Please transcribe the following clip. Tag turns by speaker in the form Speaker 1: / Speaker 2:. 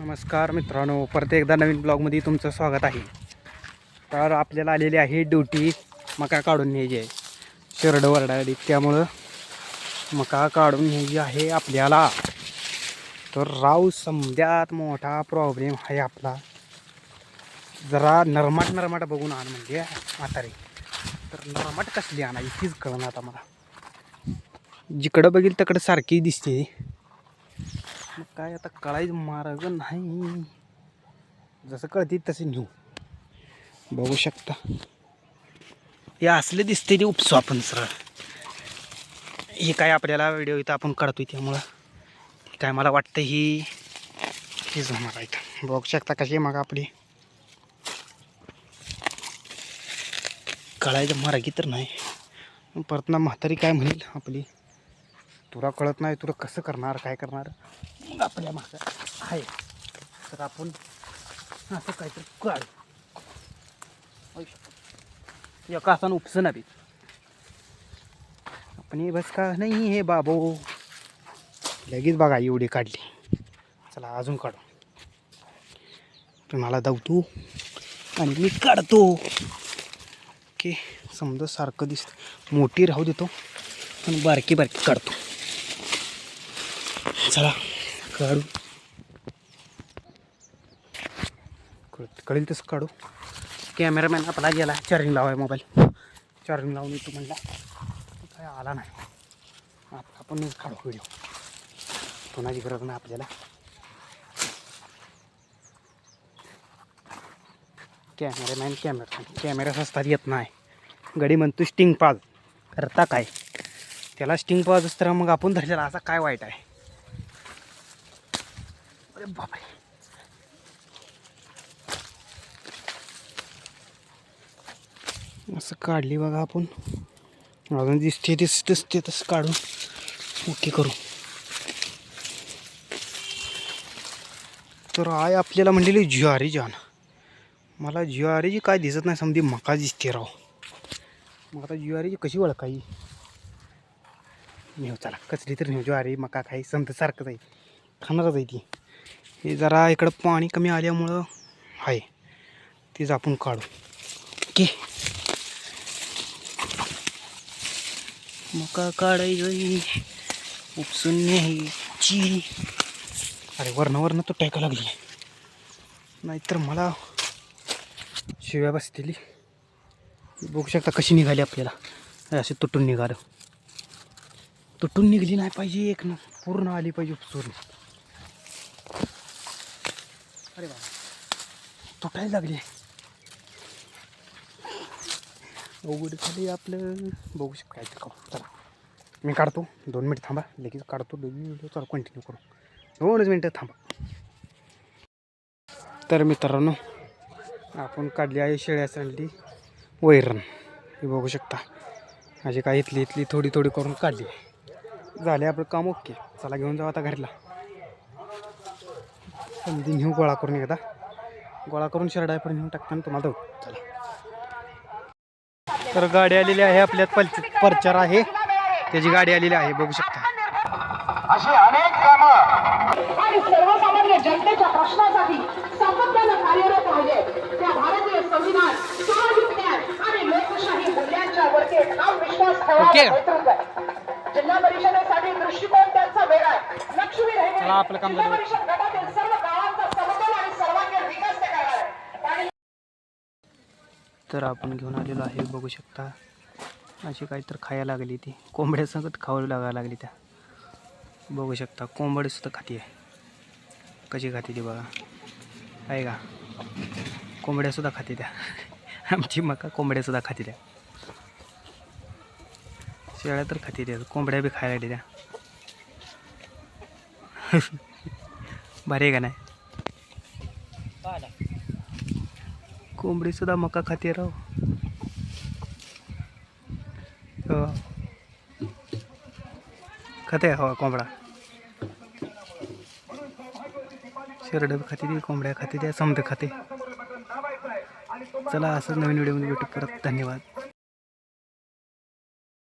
Speaker 1: नमस्कार मित्रांनो परत एकदा नवीन ब्लॉगमध्ये तुमचं स्वागत आहे. तर आपल्याला आलेली आहे ड्युटी मका काढून न्यायची आहे. शरड वरडाडी त्यामुळं मका काढून न्यायची आहे आपल्याला. तर राव समद्यात मोठा प्रॉब्लेम आहे आपला. जरा नरमाट नरमाट बघून आण म्हणजे म्हातारे. तर नरमाट कसली आणायची तीच कळणार आता मला. जिकडं बघील तिकडं सारखी दिसते. मग काय आता कळायचं मार्ग नाही. जसं कळते तसे नेऊ. बघू शकता. हे असले दिसते ते उपसू आपण सरळ. हे काय आपल्याला व्हिडिओ इथं आपण काढतोय त्यामुळं. काय मला वाटतं ही हेच होणार आहेत बघू शकता कशी मग आपली. कळायचं मार्गी तर नाही. परत ना म्हातारी काय म्हणेल आपली. तुला कळत नाही तुला कसं करणार काय करणार? मग आपल्या मागं. आहे. तर आपण असं काहीतरी काढू एका असा उपसं ना बी. आपण हे बस का? नाही हे बाबो. लगेच बघा एवढी काढली. चला अजून काढू. तुम्हाला धावतो आणि मी काढतो. ओके. समजा सारखं दिसतं. मोठी राहू देतो. आणि बारकी बारकी काढतो. चला. काढू. कळ- कळेल तसं काढू. कॅमेरामॅन आपला गेला. चार्जिंग लावाय मोबाईल चार्जिंग लावून येतो म्हणला. काय आला नाही. आता आपण काढू व्हिडिओ कोणाची गरज नाही आपल्याला. कॅमेरामॅन कॅमेरा कॅमेरा सस्तात येत नाही. गडी म्हणतो स्टिंग पाज करता काय? त्याला स्टिंग पाज तर मग आपण धरलेला असा काय वाईट आहे? अरे बापरे. असं काढली बघा आपण. अजून दिसते दिस दिसते तसं काढून. ओके करू. तर आय आपल्याला म्हणलेली ज्वारी जान. मला ज्वारीची काय दिसत नाही समधी मका दिसते राव. मग आता ज्वारीची कशी ओळखाई नेऊ चला कसली तर नेऊ. ज्वारी मका काही समजा सारखंच आहे. खाणारच आहे ती. हे जरा इकडं पाणी कमी आल्यामुळं आहे तीच आपण काढू. ओके. मका काढायची उपसून न्यायची. अरे वरनं वरनं तो टायका लागली. नाहीतर मला शिव्या बसतील. बघू शकता कशी निघाली आपल्याला. असे तुटून निघालं. तुटून निघली नाही पाहिजे एक ना पूर्ण आली पाहिजे उपसून. अरे बा तुटायला लागली अवघड खाली आपलं बघू शकता काय ते खाऊ चला मी काढतो दोन मिनिट थांबा लगेच काढतो दोन व्हिडिओ चालू कंटिन्यू करू दोनच मिनटं थांबा तर मित्रांनो आपण काढली आहे शेळ्यासाठी वैरण हे बघू शकता अशी काय इथली इथली थोडी थोडी करून काढली झाले आपलं काम ओके चला घेऊन जाऊ आता घरला समधी नेऊ गोळा करून एकदा. गोळा करून शरडायपर्यंत नेऊन टाकताना तुम्हाला जाऊ चला. तर गाडी आलेली आहे आपल्यात पलच परचार आहे. त्याची गाडी आलेली आहे बघू शकता.
Speaker 2: अशी अनेक कामं.
Speaker 3: आणि सर्वसामान्य जनतेच्या प्रश्नासाठी सातत्यानं कार्यरत राहिले त्या भारतीय संविधान सामाजिक न्याय आणि लोकशाही मूल्यांच्या वरती ठाम विश्वास आहे. जिल्हा परिषदेसाठी दृष्टिकोन त्यांचा वेगळा आहे. लक्ष्मी रहिवासी
Speaker 1: चला, आपलं काम.
Speaker 3: परिषद गटातील सर्व गावांचा समतोल आणि सर्वांगीण विकास ते करणार आहे आणि
Speaker 1: तर आपण घेऊन आलेलो आहे बघू शकता. अशी काहीतर खायला लागली ती. कोंबड्यासंगत खाऊ लागायला लागली त्या. बघू शकता कोंबडीसुद्धा खाती आहे. कशी खाते ती बघा. आहे का? कोंबड्यासुद्धा खाते त्या. आमची मका कोंबड्यासुद्धा खाते त्या. शेळ्या तर खाते त्या. कोंबड्या बी खायला लागली त्या. भारी आहे का नाही? कोंबडी सुद्धा मका हो. हो. खाते राव खाते हवा कोंबडा. शेरड खाते ते कोंबड्या खाते त्या समद खाते. चला असंच नवीन व्हिडिओमध्ये भेटू परत. धन्यवाद.